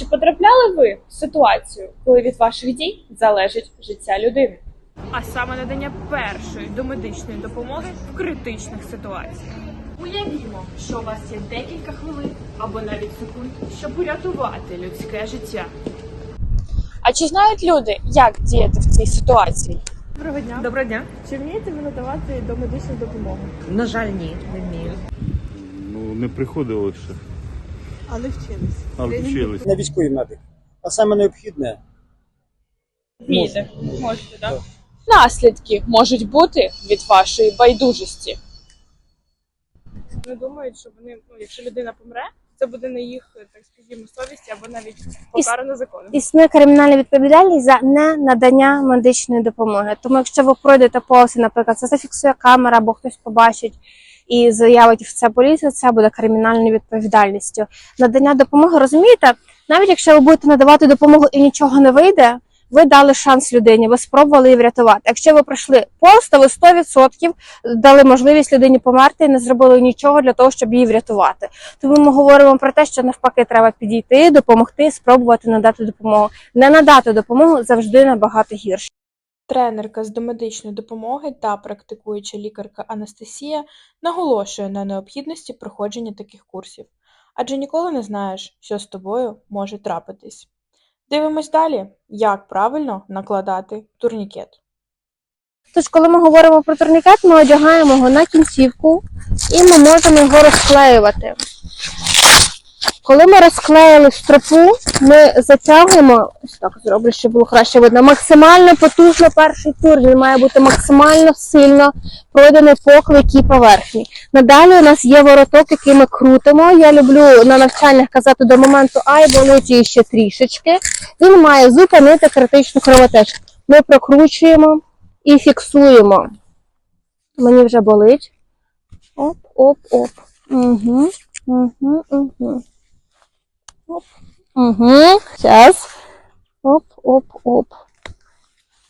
Чи потрапляли ви в ситуацію, коли від ваших дій залежить життя людини? А саме надання першої домедичної допомоги в критичних ситуаціях. Уявімо, що у вас є декілька хвилин або навіть секунд, щоб урятувати людське життя. А чи знають люди, як діяти в цій ситуації? Доброго дня. Доброго дня. Чи вмієте ви надавати домедичну допомогу? На жаль, ні, не вмію. Ну, не приходило ще, Але вчились. але вчились. на військовий медик. А саме необхідне Вмієте? Можете, так? Наслідки можуть бути від вашої байдужості. Вони думають, що вони, ну, якщо людина помре, це буде на їх, так скажімо, совісті або навіть покарано законом. Існує кримінальна відповідальність за ненадання медичної допомоги. Тому, якщо ви пройдете повз, наприклад, це зафіксує камера, або хтось побачить і заявить в це поліцію, це буде кримінальною відповідальністю. Надання допомоги, розумієте, навіть якщо ви будете надавати допомогу і нічого не вийде. Ви дали шанс людині, ви спробували її врятувати. Якщо ви пройшли повз, то ви 100% дали можливість людині померти і не зробили нічого для того, щоб її врятувати. Тому ми говоримо про те, що навпаки треба підійти, допомогти, спробувати надати допомогу. Не надати допомогу завжди набагато гірше. Тренерка з домедичної допомоги та практикуюча лікарка Анастасія наголошує на необхідності проходження таких курсів, адже ніколи не знаєш, що з тобою може трапитись. Дивимось далі, як правильно накладати турнікет. Тож, коли ми говоримо про турнікет, ми одягаємо його на кінцівку і ми можемо його розклеювати. Коли ми розклеїли стропу, ми затягуємо, ось так зроблю, щоб було краще видно, максимально потужно перший тур, він має бути максимально сильно пройдений по клейкій поверхні. Надалі у нас є вороток, який ми крутимо. Я люблю на навчаннях казати до моменту ай, болить її ще трішечки. Він має зупинити критичну кровотечу. Ми прокручуємо і фіксуємо. Мені вже болить. Оп, оп, оп. Угу, угу, угу. Оп. Угу. Зараз. Оп, оп, оп.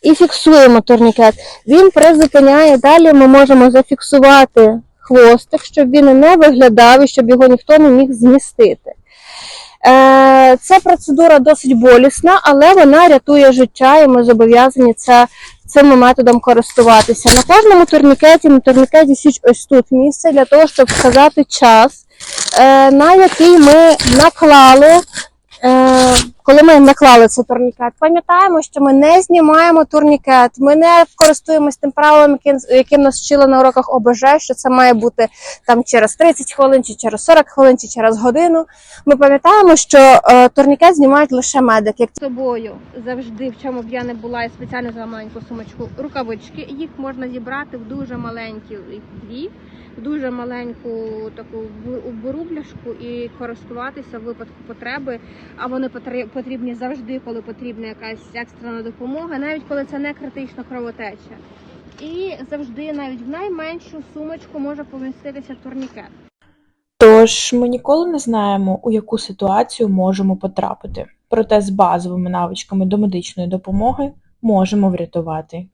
І фіксуємо турнікет. Він призупиняє. Далі ми можемо зафіксувати хвостик, щоб він не виглядав і щоб його ніхто не міг змістити. Е, Ця процедура досить болісна, але вона рятує життя, і ми зобов'язані це, цим методом користуватися. На кожному турнікеті, на турнікеті січ ось тут місце для того, щоб вказати час, на який ми наклали. Коли ми наклали цей турнікет, пам'ятаємо, що ми не знімаємо турнікет, ми не користуємось тим правилом, яким, нас вчили на уроках ОБЖ, що це має бути там через 30 хвилин, чи через 40 хвилин, чи через годину. Ми пам'ятаємо, що е, турнікет знімають лише медики. З собою завжди, в чому б я не була, я спеціально за маленьку сумочку рукавички. Їх можна зібрати в дуже маленькі дві, в дуже маленьку таку бу- бурубляшку і користуватися в випадку потреби. А вони потре- потрібні завжди, коли потрібна якась екстрена допомога, навіть коли це не критична кровотеча. І завжди, навіть в найменшу сумочку може поміститися турнікет. Тож ми ніколи не знаємо, у яку ситуацію можемо потрапити, проте з базовими навичками до медичної допомоги можемо врятувати